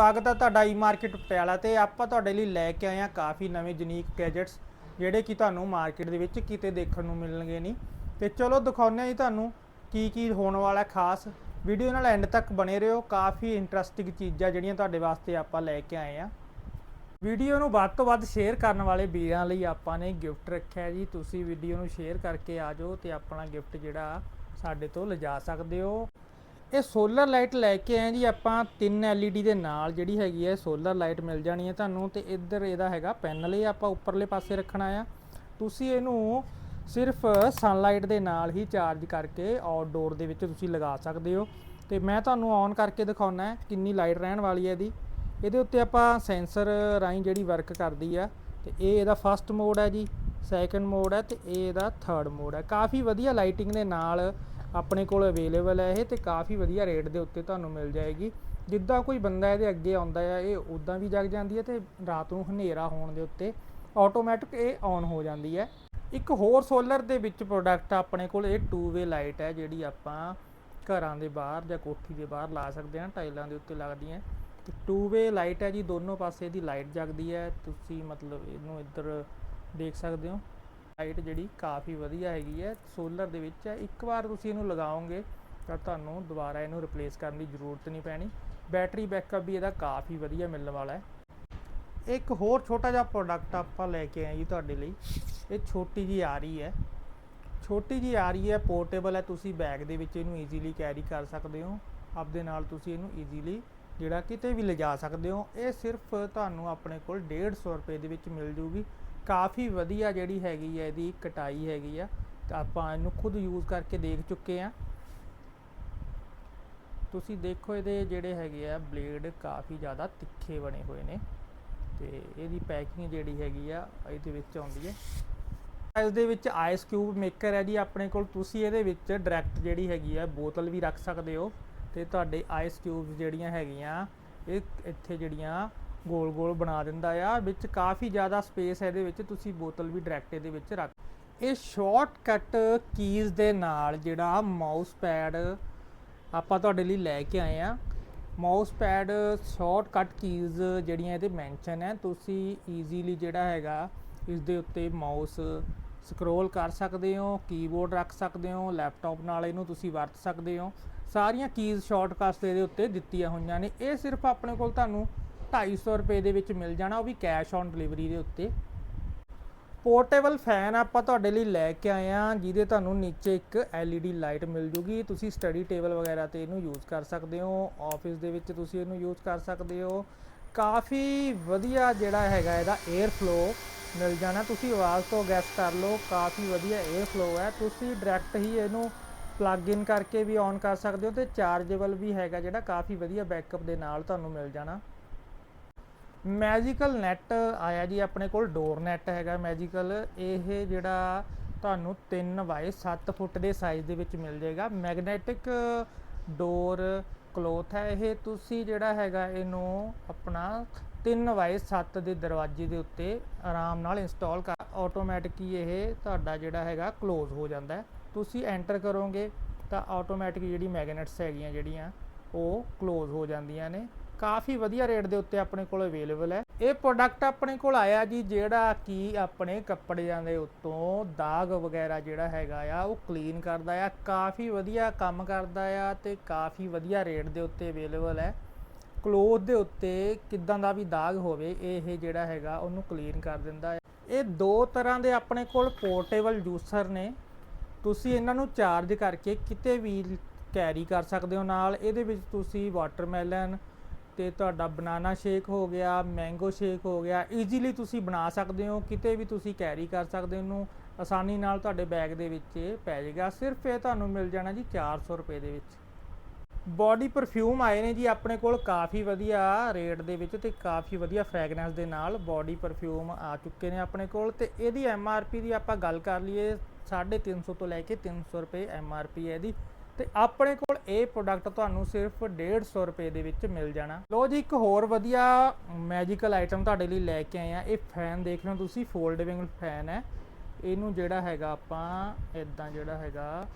ਸਵਾਗਤ ਹੈ ਤੁਹਾਡਾ ਈ ਮਾਰਕੀਟ ਪਟਿਆਲਾ ਤੇ ਆਪਾਂ ਤੁਹਾਡੇ ਲਈ ਲੈ ਕੇ ਆਏ ਹਾਂ ਕਾਫੀ ਨਵੇਂ ਯੂਨੀਕ ਗੈਜਟਸ ਜਿਹੜੇ ਕਿ ਤੁਹਾਨੂੰ ਮਾਰਕੀਟ ਦੇ ਵਿੱਚ ਕਿਤੇ ਦੇਖਣ ਨੂੰ ਮਿਲਣਗੇ ਨਹੀਂ। ਤੇ ਚਲੋ ਦਿਖਾਉਂਦੇ ਹਾਂ ਜੀ ਤੁਹਾਨੂੰ ਕੀ ਕੀ ਹੋਣ ਵਾਲਾ ਖਾਸ। ਵੀਡੀਓ ਨਾਲ ਐਂਡ ਤੱਕ ਬਣੇ ਰਹੋ, ਕਾਫੀ ਇੰਟਰਸਟਿੰਗ ਚੀਜ਼ਾਂ ਜਿਹੜੀਆਂ ਤੁਹਾਡੇ ਵਾਸਤੇ ਆਪਾਂ ਲੈ ਕੇ ਆਏ ਹਾਂ ਵੀਡੀਓ ਨੂੰ ਵੱਧ ਤੋਂ ਵੱਧ ਸ਼ੇਅਰ ਕਰਨ ਵਾਲੇ ਵੀਰਾਂ ਲਈ ਆਪਾਂ ਨੇ ਗਿਫਟ ਰੱਖਿਆ ਜੀ। ਤੁਸੀਂ ਵੀਡੀਓ ਨੂੰ ਸ਼ੇਅਰ ਕਰਕੇ ਆ ਜਾਓ ਤੇ ਆਪਣਾ ਗਿਫਟ ਜਿਹੜਾ ਸਾਡੇ ਤੋਂ ਲਿਜਾ ਸਕਦੇ ਹੋ। ਇਹ ਸੋਲਰ ਲਾਈਟ ਲੈ ਕੇ ਆਏ ਜੀ, ਆਪਾਂ ਤਿੰਨ LED ਦੇ ਨਾਲ ਜਿਹੜੀ ਹੈਗੀ ਹੈ ਸੋਲਰ ਲਾਈਟ ਮਿਲ ਜਾਣੀ ਹੈ ਤੁਹਾਨੂੰ ਤੇ ਇੱਧਰ ਇਹਦਾ ਹੈਗਾ ਪੈਨਲ ਇਹ ਆਪਾਂ ਉੱਪਰਲੇ ਪਾਸੇ ਰੱਖਣਾ ਆ। ਤੁਸੀਂ ਇਹਨੂੰ ਸਿਰਫ ਸਨਲਾਈਟ ਦੇ ਨਾਲ ਹੀ ਚਾਰਜ ਕਰਕੇ ਆਊਟਡੋਰ ਦੇ ਵਿੱਚ ਤੁਸੀਂ ਲਗਾ ਸਕਦੇ ਹੋ। ਤੇ ਮੈਂ ਤੁਹਾਨੂੰ ਔਨ ਕਰਕੇ ਦਿਖਾਉਣਾ ਹੈ ਕਿੰਨੀ ਲਾਈਟ ਰਹਿਣ ਵਾਲੀ ਹੈ ਇਹਦੀ। ਇਹਦੇ ਉੱਤੇ ਆਪਾਂ ਸੈਂਸਰ ਰਾਹੀਂ ਜਿਹੜੀ ਵਰਕ ਕਰਦੀ ਆ, ਤੇ ਇਹ ਇਹਦਾ ਫਸਟ ਮੋਡ ਹੈ ਜੀ ਸੈਕੰਡ ਮੋਡ ਹੈ ਤੇ ਇਹ ਇਹਦਾ ਥਰਡ ਮੋਡ ਹੈ। ਕਾਫੀ ਵਧੀਆ ਲਾਈਟਿੰਗ ਦੇ ਨਾਲ ਆਪਣੇ ਕੋਲ ਅਵੇਲੇਬਲ ਹੈ ਇਹ ਤੇ ਕਾਫੀ ਵਧੀਆ ਰੇਟ ਦੇ ਉੱਤੇ ਤੁਹਾਨੂੰ ਮਿਲ ਜਾਏਗੀ। ਜਿੱਦਾਂ ਕੋਈ ਬੰਦਾ ਇਹਦੇ ਅੱਗੇ ਆਉਂਦਾ ਹੈ ਇਹ ਉਦਾਂ ਵੀ ਜਗ ਜਾਂਦੀ ਹੈ ਤੇ ਰਾਤ ਨੂੰ ਹਨੇਰਾ ਹੋਣ ਦੇ ਉੱਤੇ ਆਟੋਮੈਟਿਕ ਇਹ ਔਨ ਹੋ ਜਾਂਦੀ ਹੈ। ਇੱਕ ਹੋਰ ਸੋਲਰ ਦੇ ਵਿੱਚ ਪ੍ਰੋਡਕਟ ਆਪਣੇ ਕੋਲ ਇਹ ਟੂ ਵੇ ਲਾਈਟ ਹੈ ਜਿਹੜੀ ਆਪਾਂ ਘਰਾਂ ਦੇ ਬਾਹਰ ਜਾਂ ਕੋਠੀ ਦੇ ਬਾਹਰ ਲਾ ਸਕਦੇ ਹਾਂ ਟਾਈਲਾਂ ਦੇ ਉੱਤੇ ਲੱਗਦੀਆਂ। ਤੇ ਟੂ ਵੇ ਲਾਈਟ ਹੈ ਜੀ, ਦੋਨੋਂ ਪਾਸੇ ਦੀ ਲਾਈਟ ਜਗਦੀ ਹੈ। ਤੁਸੀਂ ਮਤਲਬ ਇਹਨੂੰ ਇੱਧਰ ਦੇਖ ਸਕਦੇ ਹੋ। ਲਾਈਟ ਜਿਹੜੀ ਕਾਫੀ ਵਧੀਆ ਹੈਗੀ ਹੈ ਸੋਲਰ ਦੇ ਵਿੱਚ ਹੈ। ਇੱਕ ਵਾਰ ਤੁਸੀਂ ਇਹਨੂੰ ਲਗਾਓਗੇ ਤਾਂ ਤੁਹਾਨੂੰ ਦੁਬਾਰਾ ਇਹਨੂੰ ਰਿਪਲੇਸ ਕਰਨ ਦੀ ਜ਼ਰੂਰਤ ਨਹੀਂ ਪੈਣੀ। ਬੈਟਰੀ ਬੈਕਅਪ ਵੀ ਇਹਦਾ ਕਾਫੀ ਵਧੀਆ ਮਿਲਣ ਵਾਲਾ ਹੈ। ਇੱਕ ਹੋਰ ਛੋਟਾ ਜਿਹਾ ਪ੍ਰੋਡਕਟ ਆਪਾਂ ਲੈ ਕੇ ਆਏ ਜੀ ਤੁਹਾਡੇ ਲਈ। ਇਹ ਛੋਟੀ ਜੀ ਆ ਰਹੀ ਹੈ। ਛੋਟੀ ਜੀ ਆ ਰਹੀ ਹੈ ਪੋਰਟੇਬਲ ਹੈ। ਤੁਸੀਂ ਬੈਗ ਦੇ ਵਿੱਚ ਇਹਨੂੰ ਈਜ਼ੀਲੀ ਕੈਰੀ ਕਰ ਸਕਦੇ ਹੋ। ਆਪਦੇ ਨਾਲ ਤੁਸੀਂ ਇਹਨੂੰ ਈਜ਼ੀਲੀ ਜਿਹੜਾ ਕਿਤੇ ਵੀ ਲਿਜਾ ਸਕਦੇ ਹੋ। ਇਹ ਸਿਰਫ ਤੁਹਾਨੂੰ ਆਪਣੇ ਕੋਲ 150 ਰੁਪਏ ਦੇ ਵਿੱਚ ਮਿਲ ਜੂਗੀ। ਕਾਫੀ ਵਧੀਆ ਜਿਹੜੀ ਹੈਗੀ ਹੈ ਇਹਦੀ ਕਟਾਈ ਹੈਗੀ ਆ। ਤਾਂ ਆਪਾਂ ਇਹਨੂੰ ਖੁਦ ਯੂਜ਼ ਕਰਕੇ ਦੇਖ ਚੁੱਕੇ ਆ। ਤੁਸੀਂ ਦੇਖੋ ਇਹਦੇ ਜਿਹੜੇ ਹੈਗੇ ਆ ਬਲੇਡ ਕਾਫੀ ਜ਼ਿਆਦਾ ਤਿੱਖੇ ਬਣੇ ਹੋਏ ਨੇ। ਤੇ ਇਹਦੀ ਪੈਕਿੰਗ ਜਿਹੜੀ ਹੈਗੀ ਆ, ਇਹਦੇ ਵਿੱਚ ਆਉਂਦੀ ਹੈ। ਇਸ ਦੇ ਵਿੱਚ ਆਈਸ ਕਿਊਬ ਮੇਕਰ ਹੈ ਜੀ ਆਪਣੇ ਕੋਲ। ਤੁਸੀਂ ਇਹਦੇ ਵਿੱਚ ਡਾਇਰੈਕਟ ਜਿਹੜੀ ਹੈਗੀ ਆ, ਬੋਤਲ ਵੀ ਰੱਖ ਸਕਦੇ ਹੋ। ਤੇ ਤੁਹਾਡੇ ਆਈਸ ਕਿਊਬਸ ਜਿਹੜੀਆਂ ਹੈਗੀਆਂ, ਇਹ ਇੱਥੇ ਜਿਹੜੀਆਂ ਗੋਲ ਗੋਲ ਬਣਾ ਦਿੰਦਾ ਆ। ਵਿੱਚ ਕਾਫੀ ਜ਼ਿਆਦਾ ਸਪੇਸ ਹੈ ਇਹਦੇ ਵਿੱਚ, ਤੁਸੀਂ ਬੋਤਲ ਵੀ ਡਾਇਰੈਕਟ ਇਹਦੇ ਵਿੱਚ ਰੱਖ ਇਹ ਸ਼ਾਰਟਕਟ ਕੀਜ਼ ਦੇ ਨਾਲ ਜਿਹੜਾ ਮਾਊਸ ਪੈਡ ਆਪਾਂ ਤੁਹਾਡੇ ਲਈ ਲੈ ਕੇ ਆਏ ਆ। ਮਾਊਸ ਪੈਡ ਸ਼ਾਰਟਕਟ ਕੀਜ਼ ਜਿਹੜੀਆਂ ਇਹਦੇ ਮੈਂਸ਼ਨ ਹੈ, ਤੁਸੀਂ ਈਜ਼ੀਲੀ ਜਿਹੜਾ ਹੈਗਾ ਇਸ ਦੇ ਉੱਤੇ ਮਾਊਸ ਸਕਰੋਲ ਕਰ ਸਕਦੇ ਹੋ ਕੀਬੋਰਡ ਰੱਖ ਸਕਦੇ ਹੋ ਲੈਪਟਾਪ ਨਾਲ ਇਹਨੂੰ ਤੁਸੀਂ ਵਰਤ ਸਕਦੇ ਹੋ। ਸਾਰੀਆਂ ਕੀਜ਼ ਸ਼ਾਰਟਕਟਸ ਦੇ ਇਹਦੇ ਉੱਤੇ ਦਿੱਤੀਆਂ ਹੋਈਆਂ ਨੇ। ਇਹ ਸਿਰਫ ਆਪਣੇ ਕੋਲ ਤੁਹਾਨੂੰ 250 ਰੁਪਏ ਦੇ ਵਿੱਚ ਮਿਲ ਜਾਣਾ, ਉਹ ਵੀ ਕੈਸ਼ ਔਨ ਡਿਲੀਵਰੀ ਦੇ ਉੱਤੇ। ਪੋਰਟੇਬਲ ਫੈਨ ਆਪਾਂ ਤੁਹਾਡੇ ਲਈ ਲੈ ਕੇ ਆਏ ਆ ਜਿਹਦੇ ਤੁਹਾਨੂੰ ਨੀਚੇ ਇੱਕ LED ਲਾਈਟ ਮਿਲ ਜੂਗੀ। ਤੁਸੀਂ ਸਟੱਡੀ ਟੇਬਲ ਵਗੈਰਾ ਤੇ ਇਹਨੂੰ ਯੂਜ਼ ਕਰ ਸਕਦੇ ਹੋ। ਆਫਿਸ ਦੇ ਵਿੱਚ ਤੁਸੀਂ ਇਹਨੂੰ ਯੂਜ਼ ਕਰ ਸਕਦੇ ਹੋ। ਕਾਫੀ ਵਧੀਆ ਜਿਹੜਾ ਹੈਗਾ ਇਹਦਾ 에ਅਰ ਫਲੋ ਮਿਲ ਜਾਣਾ। ਤੁਸੀਂ ਆਵਾਜ਼ ਤੋਂ ਗੈਸ ਕਰ ਲਓ, ਕਾਫੀ ਵਧੀਆ 에ਅਰ ਫਲੋ ਹੈ। ਤੁਸੀਂ ਡਾਇਰੈਕਟ ਹੀ ਇਹਨੂੰ ਪਲੱਗ ਇਨ ਕਰਕੇ ਵੀ ਔਨ ਕਰ ਸਕਦੇ ਹੋ ਤੇ ਚਾਰਜੇਬਲ ਵੀ ਹੈਗਾ ਜਿਹੜਾ ਕਾਫੀ ਵਧੀਆ ਬੈਕਅਪ ਦੇ ਨਾਲ ਤੁਹਾਨੂੰ ਮਿਲ ਜਾਣਾ। ਮੈਜੀਕਲ ਨੈਟ ਆਇਆ ਜੀ, ਆਪਣੇ ਕੋਲ ਡੋਰ ਨੈਟ ਹੈਗਾ ਮੈਜੀਕਲ। ਇਹ ਜਿਹੜਾ ਤੁਹਾਨੂੰ 3 ਬਾਈ 7 ਫੁੱਟ ਦੇ ਸਾਈਜ਼ ਦੇ ਵਿੱਚ ਮਿਲ ਜਾਏਗਾ। ਮੈਗਨੈਟਿਕ ਡੋਰ ਕਲੋਥ ਹੈ ਇਹ। ਤੁਸੀਂ ਜਿਹੜਾ ਹੈਗਾ ਇਹਨੂੰ ਆਪਣਾ 3 ਬਾਈ 7 ਦੇ ਦਰਵਾਜ਼ੇ ਦੇ ਉੱਤੇ ਆਰਾਮ ਨਾਲ ਇੰਸਟਾਲ ਕਰ ਆਟੋਮੈਟਿਕ ਹੀ ਇਹ ਤੁਹਾਡਾ ਜਿਹੜਾ ਹੈਗਾ ਕਲੋਜ਼ ਹੋ ਜਾਂਦਾ ਤੁਸੀਂ ਐਂਟਰ ਕਰੋਗੇ ਤਾਂ ਆਟੋਮੈਟਿਕ ਜਿਹੜੀ ਮੈਗਨੈਟਸ ਹੈਗੀਆਂ ਜਿਹੜੀਆਂ, ਉਹ ਕਲੋਜ਼ ਹੋ ਜਾਂਦੀਆਂ ਨੇ। ਕਾਫੀ ਵਧੀਆ ਰੇਟ ਦੇ ਉੱਤੇ ਆਪਣੇ ਕੋਲ ਅਵੇਲੇਬਲ ਹੈ। ਇਹ ਪ੍ਰੋਡਕਟ ਆਪਣੇ ਕੋਲ ਆਇਆ ਜੀ, ਜਿਹੜਾ ਕਿ ਆਪਣੇ ਕੱਪੜਿਆਂ ਦੇ ਉੱਤੋਂ ਦਾਗ ਵਗੈਰਾ ਜਿਹੜਾ ਹੈਗਾ ਆ, ਉਹ ਕਲੀਨ ਕਰਦਾ ਆ, ਕਾਫੀ ਵਧੀਆ ਕੰਮ ਕਰਦਾ ਆ ਤੇ ਕਾਫੀ ਵਧੀਆ ਰੇਟ ਦੇ ਉੱਤੇ ਅਵੇਲੇਬਲ ਹੈ। ਕਲੋਥ ਦੇ ਉੱਤੇ ਕਿੱਦਾਂ ਦਾ ਵੀ ਦਾਗ ਹੋਵੇ, ਇਹ ਜਿਹੜਾ ਹੈਗਾ ਉਹਨੂੰ ਕਲੀਨ ਕਰ ਦਿੰਦਾ ਹੈ ਇਹ ਦੋ ਤਰ੍ਹਾਂ ਦੇ ਆਪਣੇ ਕੋਲ ਪੋਰਟੇਬਲ ਜੂਸਰ ਨੇ। ਤੁਸੀਂ ਇਹਨਾਂ ਨੂੰ ਚਾਰਜ ਕਰਕੇ ਕਿਤੇ ਵੀ ਕੈਰੀ ਕਰ ਸਕਦੇ ਹੋ। ਨਾਲ ਇਹਦੇ ਵਿੱਚ ਤੁਸੀਂ ਵਾਟਰਮੈਲਨ ਤੇ ਤੁਹਾਡਾ ਬਨਾਨਾ ਸ਼ੇਕ ਹੋ ਗਿਆ, ਮੈਂਗੋ ਸ਼ੇਕ ਹੋ ਗਿਆ ਈਜ਼ੀਲੀ ਤੁਸੀਂ ਬਣਾ ਸਕਦੇ ਹੋ, ਕਿਤੇ ਵੀ ਤੁਸੀਂ ਕੈਰੀ ਕਰ ਸਕਦੇ ਹੋ, ਇਹਨੂੰ ਆਸਾਨੀ ਨਾਲ ਤੁਹਾਡੇ ਬੈਗ ਦੇ ਵਿੱਚ ਇਹ ਪੈ ਜਾਏਗਾ। ਸਿਰਫ ਇਹ ਤੁਹਾਨੂੰ ਮਿਲ ਜਾਣਾ ਜੀ 400 ਰੁਪਏ ਦੇ ਵਿੱਚ। ਬਾਡੀ ਪਰਫਿਊਮ ਆਏ ਨੇ ਜੀ ਆਪਣੇ ਕੋਲ, ਕਾਫੀ ਵਧੀਆ ਰੇਟ ਦੇ ਵਿੱਚ ਤੇ ਕਾਫੀ ਵਧੀਆ ਫ੍ਰੈਗਰੈਂਸ ਦੇ ਨਾਲ ਬਾਡੀ ਪਰਫਿਊਮ ਆ ਚੁੱਕੇ ਨੇ ਆਪਣੇ ਕੋਲ ਤੇ ਇਹਦੀ ਐਮ ਆਰ ਪੀ ਦੀ ਆਪਾਂ ਗੱਲ ਕਰ ਲਈਏ 350 ਤੋਂ ਲੈ ਕੇ 300 ਰੁਪਏ ਐਮ ਆਰ ਪੀ ਹੈ ਇਹਦੀ। ਤੇ ਆਪਣੇ ਕੋਲ ਇਹ ਪ੍ਰੋਡਕਟ ਤੁਹਾਨੂੰ ਸਿਰਫ 150 ਰੁਪਏ ਦੇ ਵਿੱਚ ਮਿਲ ਜਾਣਾ। ਲੋ ਜੀ, ਇੱਕ ਹੋਰ ਵਧੀਆ ਮੈਜੀਕਲ ਆਈਟਮ ਤੁਹਾਡੇ ਲਈ ਲੈ ਕੇ ਆਏ ਆ। ਇਹ ਫੈਨ ਦੇਖ ਲਓ ਤੁਸੀਂ ਫੋਲਡੇਬਲ ਫੈਨ ਹੈ। ਇਹਨੂੰ ਜਿਹੜਾ ਹੈਗਾ ਆਪਾਂ ਇਦਾਂ ਜਿਹੜਾ ਹੈਗਾ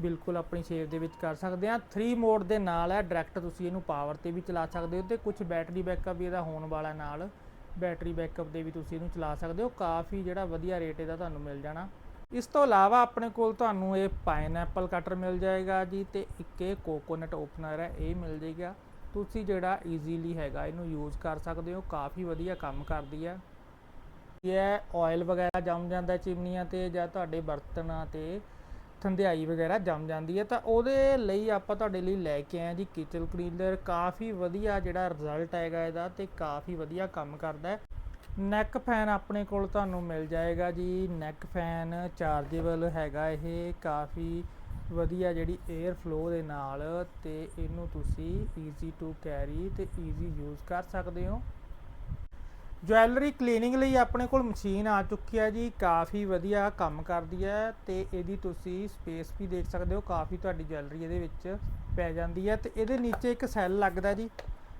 ਬਿਲਕੁਲ ਆਪਣੀ ਸ਼ੇਪ ਦੇ ਵਿੱਚ ਕਰ ਸਕਦੇ ਆ 3 ਮੋਡ ਦੇ ਨਾਲ ਹੈ ਡਾਇਰੈਕਟ ਤੁਸੀਂ ਇਹਨੂੰ ਪਾਵਰ ਤੇ ਵੀ ਚਲਾ ਸਕਦੇ ਹੋ ਤੇ ਕੁਝ ਬੈਟਰੀ ਬੈਕਅਪ ਵੀ ਇਹਦਾ ਹੋਣ ਵਾਲਾ ਨਾਲ ਬੈਟਰੀ ਬੈਕਅਪ ਦੇ ਵੀ ਤੁਸੀਂ ਇਹਨੂੰ ਚਲਾ ਸਕਦੇ ਹੋ। ਕਾਫੀ ਜਿਹੜਾ ਵਧੀਆ ਰੇਟ ਇਹਦਾ ਤੁਹਾਨੂੰ ਮਿਲ ਜਾਣਾ। ਇਸ ਤੋਂ ਇਲਾਵਾ ਆਪਣੇ ਕੋਲ ਤੁਹਾਨੂੰ ਇਹ ਪਾਈਨਐਪਲ ਕਟਰ ਮਿਲ ਜਾਏਗਾ ਜੀ ਤੇ ਇੱਕ ਇਹ ਕੋਕੋਨਟ ਓਪਨਰ ਹੈ, ਇਹ ਮਿਲ ਜਾਏਗਾ ਤੁਸੀਂ ਜਿਹੜਾ ਈਜ਼ੀਲੀ ਹੈਗਾ, ਇਹਨੂੰ ਯੂਜ਼ ਕਰ ਸਕਦੇ ਹੋ, ਕਾਫੀ ਵਧੀਆ ਕੰਮ ਕਰਦੀ ਹੈ। ਇਹ ਆਇਲ ਵਗੈਰਾ ਜੰਮ ਜਾਂਦਾ ਚਿਮਨੀਆਂ ਤੇ ਜਾਂ ਤੁਹਾਡੇ ਬਰਤਨਾਂ ਤੇ ਥੰਧਿਆਈ ਵਗੈਰਾ ਜੰਮ ਜਾਂਦੀ ਹੈ, ਤਾਂ ਉਹਦੇ ਲਈ ਆਪਾਂ ਤੁਹਾਡੇ ਲਈ ਲੈ ਕੇ ਆਏ ਹਾਂ ਜੀ ਕਿਚਨ ਕਲੀਨਰ ਕਾਫੀ ਵਧੀਆ ਜਿਹੜਾ ਰਿਜ਼ਲਟ ਹੈਗਾ ਇਹਦਾ ਤੇ ਕਾਫੀ ਵਧੀਆ ਕੰਮ ਕਰਦਾ ਹੈ। ਨੈਕ ਫੈਨ ਆਪਣੇ ਕੋਲ ਤੁਹਾਨੂੰ ਮਿਲ ਜਾਏਗਾ ਜੀ। ਨੈਕ ਫੈਨ ਚਾਰਜੇਬਲ ਹੈਗਾ ਇਹ। ਕਾਫੀ ਵਧੀਆ ਜਿਹੜੀ 에ਅਰ ਫਲੋ ਦੇ ਨਾਲ ਤੇ ਇਹਨੂੰ ਤੁਸੀਂ ਈਜ਼ੀ ਟੂ ਕੈਰੀ ਤੇ ਈਜ਼ੀ ਯੂਜ਼ ਕਰ ਸਕਦੇ ਹੋ। ਜੁਐਲਰੀ ਕਲੀਨਿੰਗ ਲਈ ਆਪਣੇ ਕੋਲ ਮਸ਼ੀਨ ਆ ਚੁੱਕੀ ਹੈ ਜੀ। ਕਾਫੀ ਵਧੀਆ ਕੰਮ ਕਰਦੀ ਹੈ ਤੇ ਇਹਦੀ ਤੁਸੀਂ ਸਪੇਸ ਵੀ ਦੇਖ ਸਕਦੇ ਹੋ। ਕਾਫੀ ਤੁਹਾਡੀ ਜੁਐਲਰੀ ਇਹਦੇ ਵਿੱਚ ਪੈ ਜਾਂਦੀ ਹੈ ਤੇ ਇਹਦੇ ਨੀਚੇ ਇੱਕ ਸੈੱਲ ਲੱਗਦਾ ਜੀ।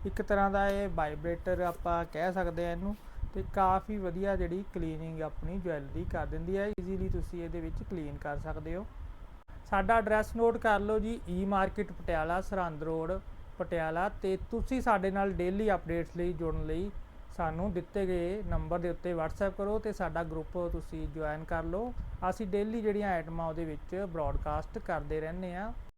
ਇੱਕ ਤਰ੍ਹਾਂ ਦਾ ਇਹ ਵਾਈਬ੍ਰੇਟਰ ਆਪਾਂ ਕਹਿ ਸਕਦੇ ਆ ਇਹਨੂੰ। ਤੇ ਕਾਫੀ ਵਧੀਆ ਜਿਹੜੀ ਕਲੀਨਿੰਗ ਆਪਣੀ ਜੁਐਲਰੀ ਕਰ ਦਿੰਦੀ ਹੈ। ਈਜ਼ੀਲੀ ਤੁਸੀਂ ਇਹਦੇ ਵਿੱਚ ਕਲੀਨ ਕਰ ਸਕਦੇ ਹੋ। ਸਾਡਾ ਐਡਰੈਸ ਨੋਟ ਕਰ ਲਓ ਜੀ e E market Patiala, Sirhind road, Patiala ਤੇ ਤੁਸੀਂ ਸਾਡੇ ਨਾਲ ਡੇਲੀ ਅਪਡੇਟਸ ਲਈ ਜੁੜਨ ਲਈ ਸਾਨੂੰ ਦਿੱਤੇ ਗਏ ਨੰਬਰ ਦੇ ਉੱਤੇ WhatsApp ਕਰੋ ਤੇ ਸਾਡਾ ਗਰੁੱਪ ਤੁਸੀਂ ਜੁਆਇਨ ਕਰ ਲਓ। ਅਸੀਂ ਡੇਲੀ ਜਿਹੜੀਆਂ ਆਈਟਮਾਂ ਉਹਦੇ ਵਿੱਚ ਬ੍ਰੌਡਕਾਸਟ ਕਰਦੇ ਰਹਿੰਦੇ ਆ